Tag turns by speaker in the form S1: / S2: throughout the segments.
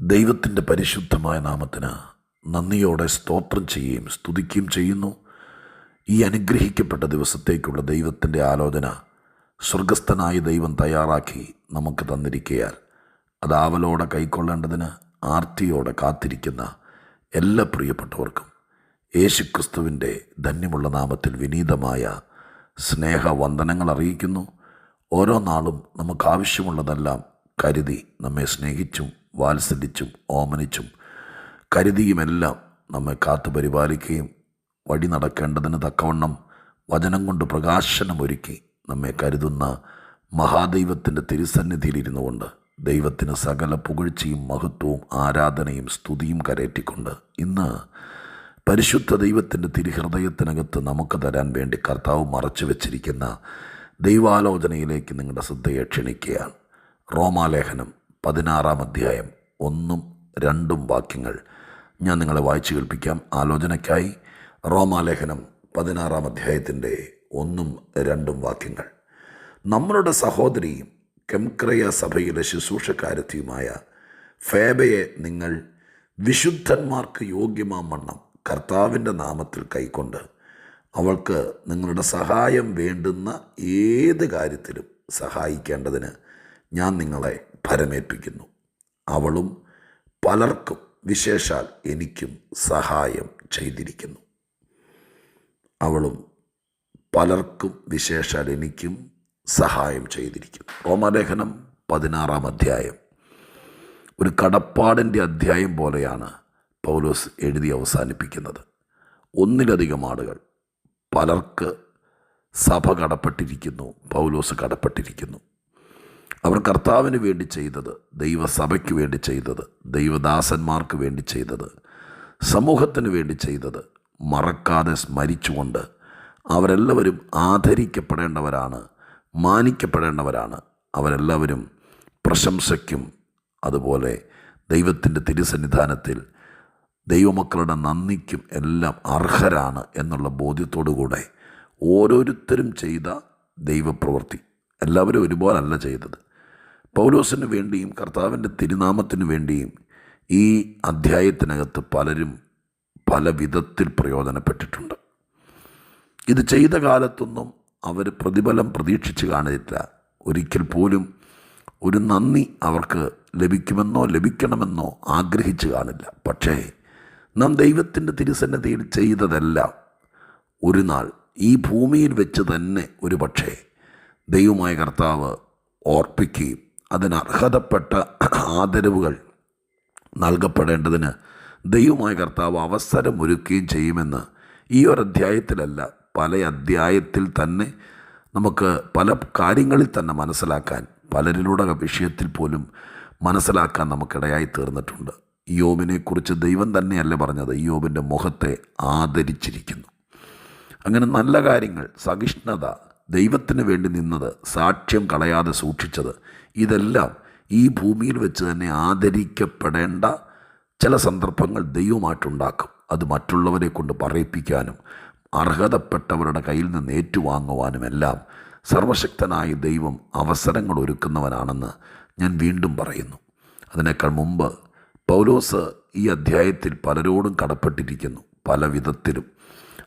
S1: ദൈവത്തിന്റെ പരിശുദ്ധമായ നാമത്തിന് നന്ദിയോടെ സ്തോത്രം ചെയ്യുകയും സ്തുതിക്കുകയും ചെയ്യുന്നു. ഈ അനുഗ്രഹിക്കപ്പെട്ട ദിവസത്തേക്കുള്ള ദൈവത്തിന്റെ ആലോചന സ്വർഗസ്ഥനായ ദൈവം തയ്യാറാക്കി നമുക്ക് തന്നിരിക്കയാൽ അത് ആവലോടെ കൈക്കൊള്ളേണ്ടതിന് ആർത്തിയോടെ കാത്തിരിക്കുന്ന എല്ലാ പ്രിയപ്പെട്ടവർക്കും യേശുക്രിസ്തുവിന്റെ ധന്യമുള്ള നാമത്തിൽ വിനീതമായ സ്നേഹവന്ദനങ്ങൾ അറിയിക്കുന്നു. ഓരോ നാളും നമുക്ക് ആവശ്യമുള്ളതെല്ലാം കരുതി നമ്മെ സ്നേഹിച്ചും വാത്സല്യച്ചും ഓമനിച്ചും കരുതിയുമെല്ലാം നമ്മെ കാത്തു പരിപാലിക്കുകയും വഴി നടക്കേണ്ടതിന് തക്കവണ്ണം വചനം കൊണ്ട് പ്രകാശനമൊരുക്കി നമ്മെ കരുതുന്ന മഹാദൈവത്തിന്റെ തിരുസന്നിധിയിലിരുന്നു കൊണ്ട് ദൈവത്തിന് സകല പുകഴ്ചയും മഹത്വവും ആരാധനയും സ്തുതിയും കരയറ്റിക്കൊണ്ട് ഇന്ന് പരിശുദ്ധ ദൈവത്തിന്റെ തിരുഹൃദയത്തിനകത്ത് നമുക്ക് തരാൻ വേണ്ടി കർത്താവ് മറച്ചു വച്ചിരിക്കുന്ന ദൈവാലോചനയിലേക്ക് നിങ്ങളുടെ ശ്രദ്ധയെ ക്ഷണിക്കുകയാണ്. റോമാലേഖനം പതിനാറാം അധ്യായം ഒന്നും രണ്ടും വാക്യങ്ങൾ. ഞാൻ നിങ്ങളെ വായിച്ചു കേൾപ്പിക്കാം. ആലോചനയ്ക്കായി റോമാലേഖനം പതിനാറാം അധ്യായത്തിന്റെ ഒന്നും രണ്ടും വാക്യങ്ങൾ. നമ്മളുടെ സഹോദരിയും കെംക്രയ സഭയിലെ ശുശ്രൂഷക്കാരത്തിയുമായ ഫേബയെ നിങ്ങൾ വിശുദ്ധന്മാർക്ക് യോഗ്യമാം വണ്ണം കർത്താവിന്റെ നാമത്തിൽ കൈക്കൊണ്ട് അവൾക്ക് നിങ്ങളുടെ സഹായം വേണ്ടുന്ന ഏത് കാര്യത്തിലും സഹായിക്കേണ്ടതിന് ഞാൻ നിങ്ങളെ ഭരമേൽപ്പിക്കുന്നു അവളും പലർക്കും വിശേഷാൽ എനിക്കും സഹായം ചെയ്തിരിക്കുന്നു. അവളും പലർക്കും വിശേഷാൽ എനിക്കും സഹായം ചെയ്തിരിക്കുന്നു. റോമലേഖനം പതിനാറാം അധ്യായം. ഒരു കടപ്പാടിന്റെ അധ്യായം പോലെയാണ് പൗലോസ് എഴുതി അവസാനിപ്പിക്കുന്നത്. ഒന്നിലധികം ആളുകൾ പലർക്ക് സഭ കടപ്പെട്ടിരിക്കുന്നു പൗലോസ് കടപ്പെട്ടിരിക്കുന്നു. അവർ കർത്താവിന് വേണ്ടി ചെയ്തത് ദൈവസഭയ്ക്ക് വേണ്ടി ചെയ്തത് ദൈവദാസന്മാർക്ക് വേണ്ടി ചെയ്തത് സമൂഹത്തിന് വേണ്ടി ചെയ്തത്. മറക്കാതെ സ്മരിച്ചുകൊണ്ട് അവരെല്ലാവരും ആദരിക്കപ്പെടേണ്ടവരാണ് മാനിക്കപ്പെടേണ്ടവരാണ്. അവരെല്ലാവരും പ്രശംസയ്ക്കും അതുപോലെ ദൈവത്തിന്റെ തിരുസന്നിധാനത്തിൽ ദൈവമക്കളുടെ നന്ദിക്കും എല്ലാം അർഹരാണ് എന്നുള്ള ബോധ്യത്തോടുകൂടെ ഓരോരുത്തരും ചെയ്ത ദൈവപ്രവൃത്തി. എല്ലാവരും ഒരുപോലല്ല ചെയ്തത്. പൗലോസിന് വേണ്ടിയും കർത്താവിന്റെ തിരുനാമത്തിന് വേണ്ടിയും ഈ അധ്യായത്തിനകത്ത് പലരും പല വിധത്തിൽ പ്രയോജനപ്പെട്ടിട്ടുണ്ട്. ഇത് ചെയ്ത കാലത്തൊന്നും അവർ പ്രതിഫലം പ്രതീക്ഷിച്ച് കാണില്ല. ഒരിക്കൽ പോലും ഒരു നന്ദി അവർക്ക് ലഭിക്കുമെന്നോ ലഭിക്കണമെന്നോ ആഗ്രഹിച്ച് കാണില്ല. പക്ഷേ നാം ദൈവത്തിന്റെ തിരുസന്നതിയിൽ ചെയ്തതെല്ലാം ഒരു നാൾ ഈ ഭൂമിയിൽ വെച്ച് തന്നെ ഒരു പക്ഷേ ദൈവമായ കർത്താവ് ഓർപ്പിക്കുകയും അതിന് അർഹതപ്പെട്ട ആദരവുകൾ നൽകപ്പെടേണ്ടതിന് ദൈവമായ കർത്താവ് അവസരമൊരുക്കുകയും ചെയ്യുമെന്ന് ഈ ഒരു അധ്യായത്തിലല്ല പല അധ്യായത്തിൽ തന്നെ നമുക്ക് പല കാര്യങ്ങളിൽ തന്നെ മനസ്സിലാക്കാൻ പലരിലൂടെ വിഷയത്തിൽ പോലും മനസ്സിലാക്കാൻ നമുക്കിടയായി തീർന്നിട്ടുണ്ട്. യോബിനെക്കുറിച്ച് ദൈവം തന്നെയല്ല പറഞ്ഞത് യോബിന്റെ മുഖത്തെ ആദരിച്ചിരിക്കുന്നു. അങ്ങനെ നല്ല കാര്യങ്ങൾ സഹിഷ്ണുത ദൈവത്തിന് വേണ്ടി നിന്നത് സാക്ഷ്യം കളയാതെ സൂക്ഷിച്ചത്. ഇതെല്ലാം ഈ ഭൂമിയിൽ വെച്ച് തന്നെ ആദരിക്കപ്പെടേണ്ട ചില സന്ദർഭങ്ങൾ ദൈവമായിട്ടുണ്ടാക്കും. അത് മറ്റുള്ളവരെ കൊണ്ട് പറയിപ്പിക്കാനും അർഹതപ്പെട്ടവരുടെ കയ്യിൽ നിന്ന് ഏറ്റുവാങ്ങുവാനുമെല്ലാം സർവശക്തനായ ദൈവം അവസരങ്ങൾ ഒരുക്കുന്നവനാണെന്ന് ഞാൻ വീണ്ടും പറയുന്നു. അതിനേക്കാൾ മുമ്പ് പൗലോസ് ഈ അധ്യായത്തിൽ പലരോടും കടപ്പെട്ടിരിക്കുന്നു പല വിധത്തിലും.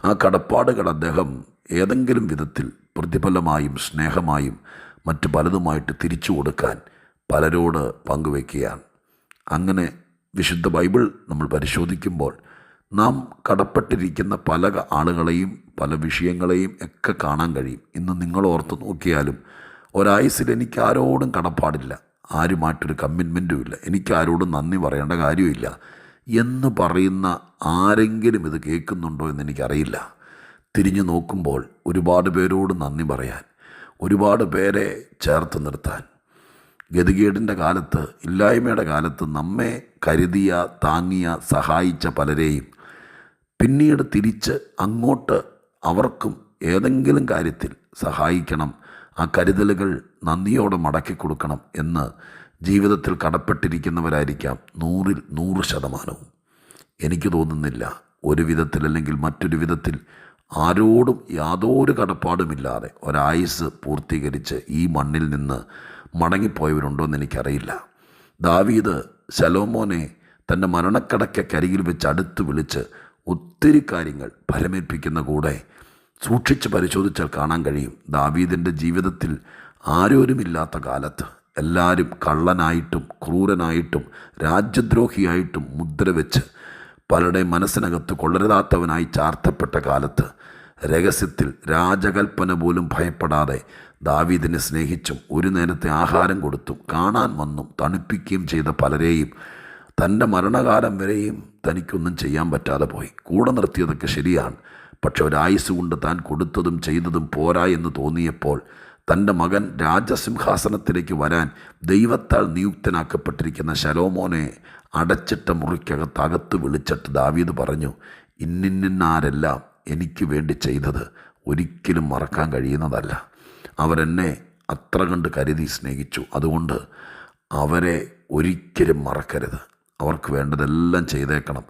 S1: ആ കടപ്പാടുകൾ അദ്ദേഹം ഏതെങ്കിലും വിധത്തിൽ പ്രതിഫലമായും സ്നേഹമായും മറ്റ് പലതുമായിട്ട് തിരിച്ചു കൊടുക്കാൻ പലരോട് പങ്കുവയ്ക്കുകയാണ്. അങ്ങനെ വിശുദ്ധ ബൈബിൾ നമ്മൾ പരിശോധിക്കുമ്പോൾ നാം കടപ്പെട്ടിരിക്കുന്ന പല ആളുകളെയും പല വിഷയങ്ങളെയും ഒക്കെ കാണാൻ കഴിയും. ഇന്ന് നിങ്ങൾ ഓർത്ത് നോക്കിയാലും ഒരായുസിൽ എനിക്ക് ആരോടും കടപ്പാടില്ല. ആരുമായിട്ടൊരു കമ്മിറ്റ്മെന്റും ഇല്ല എനിക്ക് ആരോടും നന്ദി പറയേണ്ട കാര്യമില്ല. എന്ന് പറയുന്ന ആരെങ്കിലും ഇത് കേൾക്കുന്നുണ്ടോ എന്ന് എനിക്കറിയില്ല. തിരിഞ്ഞു നോക്കുമ്പോൾ ഒരുപാട് പേരോട് നന്ദി പറയാൻ ഒരുപാട് പേരെ ചേർത്ത് നിർത്താൻ. ഗതികേടിന്റെ കാലത്ത് ഇല്ലായ്മയുടെ കാലത്ത് നമ്മെ കരുതിയ താങ്ങിയ സഹായിച്ച പലരെയും പിന്നീട് തിരിച്ച് അങ്ങോട്ട് അവർക്കും ഏതെങ്കിലും കാര്യത്തിൽ സഹായിക്കണം ആ കരുതലുകൾ നന്ദിയോടെ മടക്കി കൊടുക്കണം എന്ന് ജീവിതത്തിൽ കടപ്പെട്ടിരിക്കുന്നവരായിരിക്കാം നൂറിൽ നൂറ് ശതമാനവും. എനിക്ക് തോന്നുന്നില്ല ഒരു വിധത്തിൽ അല്ലെങ്കിൽ മറ്റൊരു വിധത്തിൽ ആരോടും യാതൊരു കടപ്പാടുമില്ലാതെ ഒരായുസ് പൂർത്തീകരിച്ച് ഈ മണ്ണിൽ നിന്ന് മടങ്ങിപ്പോയവരുണ്ടോ എന്ന് എനിക്കറിയില്ല. ദാവീദ് ശലോമോനെ തന്റെ മരണക്കടക്കരികിൽ വെച്ച് അടുത്ത് വിളിച്ച് ഒത്തിരി കാര്യങ്ങൾ ഫലമേൽപ്പിക്കുന്ന കൂടെ സൂക്ഷിച്ച് പരിശോധിച്ചാൽ കാണാൻ കഴിയും. ദാവീദിന്റെ ജീവിതത്തിൽ ആരോരുമില്ലാത്ത കാലത്ത് എല്ലാവരും കള്ളനായിട്ടും ക്രൂരനായിട്ടും രാജ്യദ്രോഹിയായിട്ടും മുദ്ര വെച്ച് പലരുടെയും മനസ്സിനകത്ത് കൊള്ളരുതാത്തവനായി ചാർത്തപ്പെട്ട കാലത്ത് രഹസ്യത്തിൽ രാജകൽപ്പന പോലും ഭയപ്പെടാതെ ദാവീദിനെ സ്നേഹിച്ചും ഒരു നേരത്തെ ആഹാരം കൊടുത്തും കാണാൻ വന്നും തണുപ്പിക്കുകയും ചെയ്ത പലരെയും തന്റെ മരണകാലം വരെയും തനിക്കൊന്നും ചെയ്യാൻ പറ്റാതെ പോയി. കൂടെ നിർത്തിയതൊക്കെ ശരിയാണ്. പക്ഷെ ഒരായുസ് കൊണ്ട് താൻ കൊടുത്തതും ചെയ്തതും പോരാ എന്ന് തോന്നിയപ്പോൾ തന്റെ മകൻ രാജസിംഹാസനത്തിലേക്ക് വരാൻ ദൈവത്താൽ നിയുക്തനാക്കപ്പെട്ടിരിക്കുന്ന ശലോമോനെ അടച്ചിട്ട മുറിക്കകത്ത് അകത്ത് വിളിച്ചിട്ട് ദാവീദ് പറഞ്ഞു ഇന്നിന്നാരെല്ലാം എനിക്ക് വേണ്ടി ചെയ്തത് ഒരിക്കലും മറക്കാൻ കഴിയുന്നതല്ല. അവരെന്നെ അത്ര കണ്ട് കരുതി സ്നേഹിച്ചു. അതുകൊണ്ട് അവരെ ഒരിക്കലും മറക്കരുത്. അവർക്ക് വേണ്ടതെല്ലാം ചെയ്തേക്കണം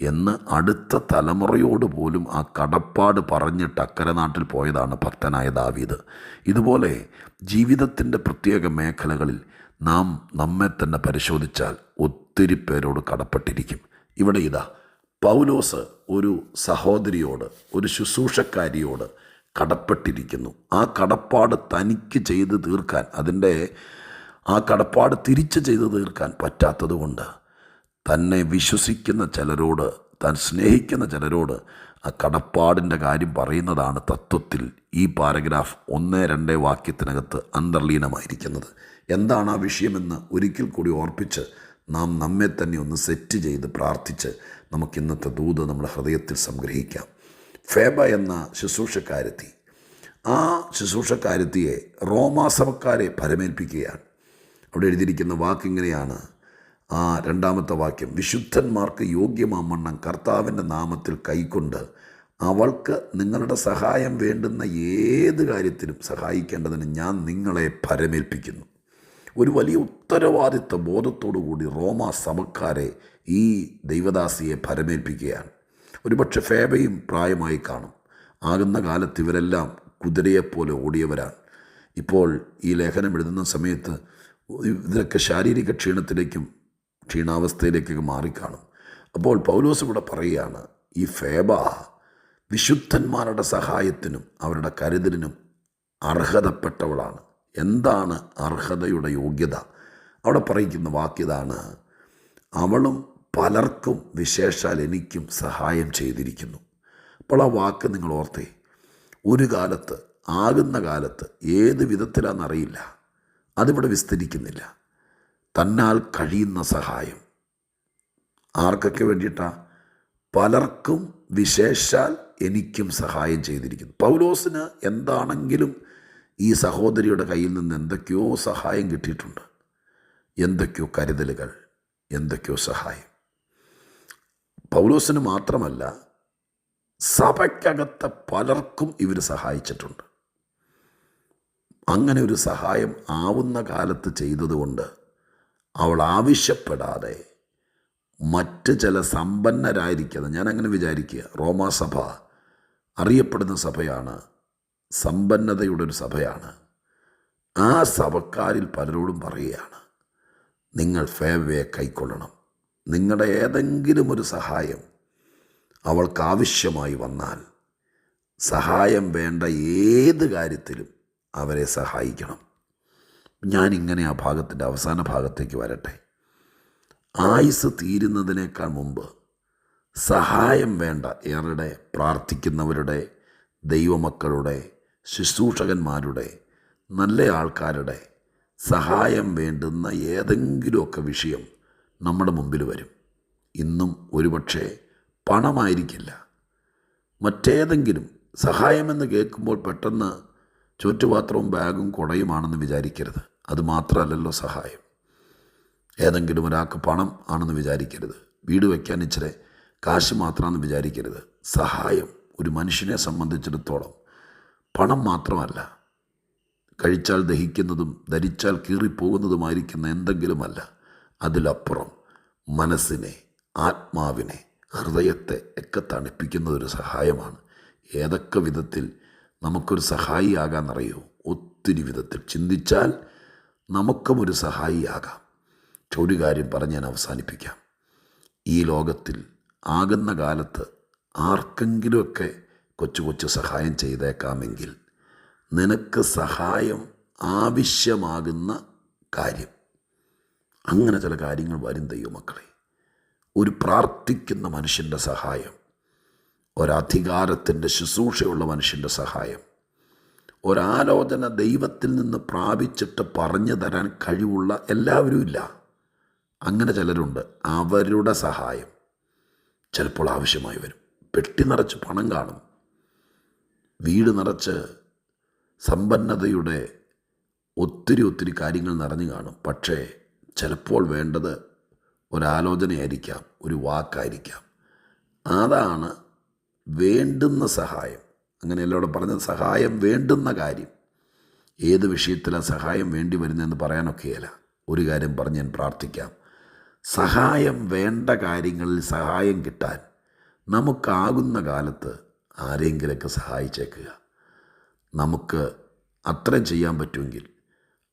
S1: എന്ന് അടുത്ത തലമുറയോട് പോലും ആ കടപ്പാട് പറഞ്ഞിട്ട് അക്കരെ നാട്ടിൽ പോയതാണ് ഭക്തനായ ദാവീദ്. ഇതുപോലെ ജീവിതത്തിന്റെ പ്രത്യേക മേഖലകളിൽ നാം നമ്മെ തന്നെ പരിശോധിച്ചാൽ ഒത്തിരി പേരോട് കടപ്പെട്ടിരിക്കും. ഇവിടെ ഇതാ പൗലോസ് ഒരു സഹോദരിയോട് ഒരു ശുശ്രൂഷക്കാരിയോട് കടപ്പെട്ടിരിക്കുന്നു. ആ കടപ്പാട് തനിക്ക് ചെയ്ത് തീർക്കാൻ അതിന്റെ ആ കടപ്പാട് തിരിച്ച് ചെയ്ത് തീർക്കാൻ പറ്റാത്തതുകൊണ്ട് തന്നെ വിശ്വസിക്കുന്ന ചിലരോട് താൻ സ്നേഹിക്കുന്ന ചിലരോട് ആ കടപ്പാടിന്റെ കാര്യം പറയുന്നതാണ് തത്വത്തിൽ ഈ പാരഗ്രാഫ് ഒന്ന് രണ്ട് വാക്യത്തിനകത്ത് അന്തർലീനമായിരിക്കുന്നത്. എന്താണ് ആ വിഷയമെന്ന് ഒരിക്കൽ കൂടി ഓർപ്പിച്ച് നാം നമ്മെ തന്നെ ഒന്ന് സെറ്റ് ചെയ്ത് പ്രാർത്ഥിച്ച് നമുക്ക് ഇന്നത്തെ ദൂത് നമ്മുടെ ഹൃദയത്തിൽ സംഗ്രഹിക്കാം. ഫേബ എന്ന ശുശ്രൂഷക്കാരത്തി. ആ ശുശ്രൂഷക്കാരത്തിയെ റോമാസഭക്കാരെ പരമേൽപ്പിക്കുകയാണ് അവിടെ എഴുതിയിരിക്കുന്ന വാക്കിങ്ങനെയാണ്. ആ രണ്ടാമത്തെ വാക്യം വിശുദ്ധന്മാർക്ക് യോഗ്യമാമണ്ണം കർത്താവിന്റെ നാമത്തിൽ കൈക്കൊണ്ട് അവൾക്ക് നിങ്ങളുടെ സഹായം വേണ്ടുന്ന ഏത് കാര്യത്തിനും സഹായിക്കേണ്ടതിന് ഞാൻ നിങ്ങളെ പരമേൽപ്പിക്കുന്നു ഒരു വലിയ ഉത്തരവാദിത്വ ബോധത്തോടു കൂടി റോമാ സഭക്കാരെ ഈ ദൈവദാസിയെ ഭരമേൽപ്പിക്കുകയാണ്. ഒരുപക്ഷെ ഫേബയും പ്രായമായി കാണും. ആകുന്ന കാലത്ത് ഇവരെല്ലാം കുതിരയെപ്പോലെ ഓടിയവരാണ്. ഇപ്പോൾ ഈ ലേഖനം എഴുതുന്ന സമയത്ത് ഇതിലൊക്കെ ശാരീരിക ക്ഷീണത്തിലേക്കും ക്ഷീണാവസ്ഥയിലേക്കൊക്കെ മാറിക്കാണും. അപ്പോൾ പൗലോസ് ഇവിടെ പറയുകയാണ് ഈ ഫേബ വിശുദ്ധന്മാരുടെ സഹായത്തിനും അവരുടെ കരുതലിനും അർഹതപ്പെട്ടവളാണ്. എന്താണ് അർഹതയുടെ യോഗ്യത? അവിടെ പറയിക്കുന്ന വാക്യതാണ് അവളും പലർക്കും വിശേഷാൽ എനിക്കും സഹായം ചെയ്തിരിക്കുന്നു. അപ്പോൾ ആ വാക്ക് നിങ്ങൾ ഓർത്തേ. ഒരു കാലത്ത് ആകുന്ന കാലത്ത് ഏത് വിധത്തിലാണെന്നറിയില്ല അതിവിടെ വിസ്തരിക്കുന്നില്ല. തന്നാൽ കഴിയുന്ന സഹായം. ആർക്കൊക്കെ വേണ്ടിയിട്ടാണ് പലർക്കും വിശേഷാൽ എനിക്കും സഹായം ചെയ്തിരിക്കുന്നു. പൗലോസിന് എന്താണെങ്കിലും ഈ സഹോദരിയുടെ കയ്യിൽ നിന്ന് എന്തൊക്കെയോ സഹായം കിട്ടിയിട്ടുണ്ട്. എന്തൊക്കെയോ കരുതലുകൾ എന്തൊക്കെയോ സഹായം. പൗലോസിന് മാത്രമല്ല സഭയ്ക്കകത്തെ പലർക്കും ഇവർ സഹായിച്ചിട്ടുണ്ട്. അങ്ങനെ ഒരു സഹായം ആവുന്ന കാലത്ത് ചെയ്തതുകൊണ്ട് അവൾ ആവശ്യപ്പെടാതെ മറ്റ് ചില സമ്പന്നരായിരിക്കുന്നത് ഞാനങ്ങനെ വിചാരിക്കുക റോമാസഭ അറിയപ്പെടുന്ന സഭയാണ് സമ്പന്നതയുടെ ഒരു സഭയാണ്. ആ സഭക്കാരിൽ പലരോടും പറയുകയാണ് നിങ്ങൾ ഫേവയെ കൈക്കൊള്ളണം. നിങ്ങളുടെ ഏതെങ്കിലും ഒരു സഹായം അവൾക്ക് ആവശ്യമായി വന്നാൽ സഹായം വേണ്ട ഏത് കാര്യത്തിലും അവരെ സഹായിക്കണം. ഞാനിങ്ങനെ ആ ഭാഗത്തിന്റെ അവസാന ഭാഗത്തേക്ക് വരട്ടെ. ആയുസ് തീരുന്നതിനേക്കാൾ മുമ്പ് സഹായം വേണ്ട ഏറെ പ്രാർത്ഥിക്കുന്നവരുടെ ദൈവമക്കളുടെ ശുശ്രൂഷകന്മാരുടെ നല്ല ആൾക്കാരുടെ സഹായം വേണ്ടുന്ന ഏതെങ്കിലുമൊക്കെ വിഷയം നമ്മുടെ മുമ്പിൽ വരും. ഇന്നും ഒരുപക്ഷെ പണമായിരിക്കില്ല. മറ്റേതെങ്കിലും സഹായമെന്ന് കേൾക്കുമ്പോൾ പെട്ടെന്ന് ചുറ്റുപാത്രവും ബാഗും കുടയുമാണെന്ന് വിചാരിക്കരുത്. അത് മാത്രമല്ലല്ലോ സഹായം. ഏതെങ്കിലും ഒരാൾക്ക് പണം ആണെന്ന് വിചാരിക്കരുത്. വീട് വയ്ക്കാൻ ഇച്ചിരി കാശ് മാത്രമാണെന്ന് വിചാരിക്കരുത്. സഹായം ഒരു മനുഷ്യനെ സംബന്ധിച്ചിടത്തോളം പണം മാത്രമല്ല. കഴിച്ചാൽ ദഹിക്കുന്നതും ധരിച്ചാൽ കീറിപ്പോകുന്നതുമായിരിക്കുന്ന എന്തെങ്കിലുമല്ല. അതിലപ്പുറം മനസ്സിനെ ആത്മാവിനെ ഹൃദയത്തെ ഒക്കെ തണുപ്പിക്കുന്ന ഒരു സഹായമാണ്. ഏതൊക്കെ വിധത്തിൽ നമുക്കൊരു സഹായിയാകാമെന്നറിയോ ഒത്തിരി വിധത്തിൽ. ചിന്തിച്ചാൽ നമുക്കും ഒരു സഹായിയാകാം. ഒരു കാര്യം പറഞ്ഞ് ഞാൻ അവസാനിപ്പിക്കാം. ഈ ലോകത്തിൽ ആകുന്ന കാലത്ത് ആർക്കെങ്കിലുമൊക്കെ കൊച്ചു കൊച്ചു സഹായം ചെയ്തേക്കാമെങ്കിൽ നിനക്ക് സഹായം ആവശ്യമാകുന്ന കാര്യം. അങ്ങനെ ചില കാര്യങ്ങൾ വരും ദൈവമക്കളെ. ഒരു പ്രാർത്ഥിക്കുന്ന മനുഷ്യന്റെ സഹായം ഒരധികാരത്തിന്റെ ശുശ്രൂഷയുള്ള മനുഷ്യന്റെ സഹായം ഒരാലോചന ദൈവത്തിൽ നിന്ന് പ്രാപിച്ചിട്ട് പറഞ്ഞു തരാൻ കഴിവുള്ള എല്ലാവരും ഇല്ല. അങ്ങനെ ചിലരുണ്ട് അവരുടെ സഹായം ചിലപ്പോൾ ആവശ്യമായി വരും. പെട്ടി നിറച്ച് പണം കാണും വീട് നിറച്ച് സമ്പന്നതയുടെ ഒത്തിരി ഒത്തിരി കാര്യങ്ങൾ നിറഞ്ഞു കാണും. പക്ഷേ ചിലപ്പോൾ വേണ്ടത് ഒരാലോചനയായിരിക്കാം ഒരു വാക്കായിരിക്കാം. അതാണ് വേണ്ടുന്ന സഹായം. അങ്ങനെ ഇവിടെ പറഞ്ഞ സഹായം വേണ്ടുന്ന കാര്യം. ഏത് വിഷയത്തിലാണ് സഹായം വേണ്ടി വരുന്നതെന്ന് പറയാനൊക്കെയല്ല. ഒരു കാര്യം പറഞ്ഞ് ഞാൻ പ്രാർത്ഥിക്കാം. സഹായം വേണ്ട കാര്യങ്ങളിൽ സഹായം കിട്ടാൻ നമുക്കാകുന്ന കാലത്ത് ആരെങ്കിലൊക്കെ സഹായിച്ചേക്കുക. നമുക്ക് അത്രയും ചെയ്യാൻ പറ്റുമെങ്കിൽ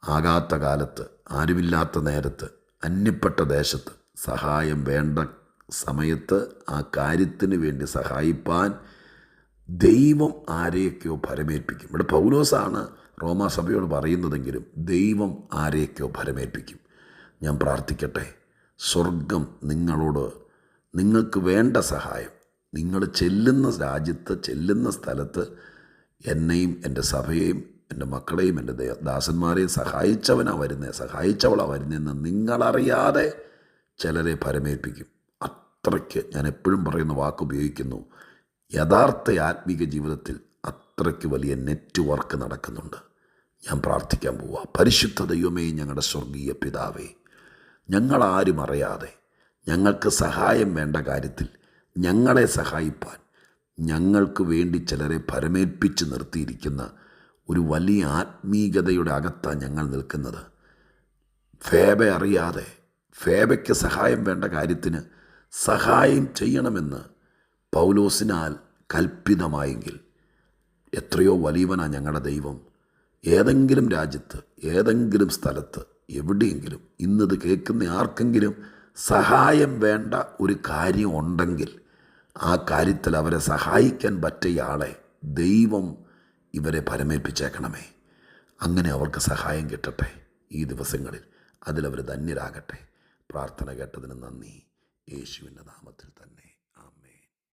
S1: ആകാത്ത കാലത്ത് ആരുമില്ലാത്ത നേരത്ത് അന്യപ്പെട്ട ദേശത്ത് സഹായം വേണ്ട സമയത്ത് ആ കാര്യത്തിന് വേണ്ടി സഹായിപ്പാൻ ദൈവം ആരെയൊക്കെയോ ഭരമേൽപ്പിക്കും. ഇവിടെ പൗലോസാണ് റോമാസഭയോട് പറയുന്നതെങ്കിലും ദൈവം ആരെയൊക്കെയോ ഭരമേൽപ്പിക്കും. ഞാൻ പ്രാർത്ഥിക്കട്ടെ സ്വർഗം നിങ്ങളോട് നിങ്ങൾക്ക് വേണ്ട സഹായം. നിങ്ങൾ ചെല്ലുന്ന രാജ്യത്ത് ചെല്ലുന്ന സ്ഥലത്ത് എന്നെയും എന്റെ സഭയെയും എന്റെ മക്കളെയും എന്റെ ദാസന്മാരെയും സഹായിച്ചവനാണ് വരുന്നത് സഹായിച്ചവളാണ് വരുന്നതെന്ന് നിങ്ങളറിയാതെ ചിലരെ പരമേൽപ്പിക്കും അത്രയ്ക്ക് ഞാൻ എപ്പോഴും പറയുന്ന വാക്ക് ഉപയോഗിക്കുന്നു. യഥാർത്ഥ ആത്മീക ജീവിതത്തിൽ അത്രയ്ക്ക് വലിയ നെറ്റ്വർക്ക് നടക്കുന്നുണ്ട്. ഞാൻ പ്രാർത്ഥിക്കാൻ പോവാ. പരിശുദ്ധ ദൈവമേ ഞങ്ങളുടെ സ്വർഗീയ പിതാവേ ഞങ്ങളാരും അറിയാതെ ഞങ്ങൾക്ക് സഹായം വേണ്ട കാര്യത്തിൽ ഞങ്ങളെ സഹായിപ്പാൻ ഞങ്ങൾക്ക് വേണ്ടി ചിലരെ പരമേൽപ്പിച്ച് നിർത്തിയിരിക്കുന്ന ഒരു വലിയ ആത്മീകതയുടെ അകത്താണ് ഞങ്ങൾ നിൽക്കുന്നത്. ഫേബ അറിയാതെ ഫേബയ്ക്ക് സഹായം വേണ്ട കാര്യത്തിന് സഹായം ചെയ്യണമെന്ന് പൗലോസിനാൽ കൽപ്പിതമായെങ്കിൽ എത്രയോ വലിയവനാണ് ഞങ്ങളുടെ ദൈവം. ഏതെങ്കിലും രാജ്യത്ത് ഏതെങ്കിലും സ്ഥലത്ത് എവിടെയെങ്കിലും ഇന്നത് കേൾക്കുന്ന ആർക്കെങ്കിലും സഹായം വേണ്ട ഒരു കാര്യം ഉണ്ടെങ്കിൽ ആ കാര്യത്തിൽ അവരെ സഹായിക്കാൻ പറ്റിയ ആളെ ദൈവം ഇവരെ പരമേൽപ്പിച്ചേക്കണമേ. അങ്ങനെ അവർക്ക് സഹായം കിട്ടട്ടെ ഈ ദിവസങ്ങളിൽ. അതിലവർ ധന്യരാകട്ടെ. പ്രാർത്ഥന കേട്ടതിന് നന്ദി. യേശുവിന്റെ നാമത്തിൽ തന്നെ.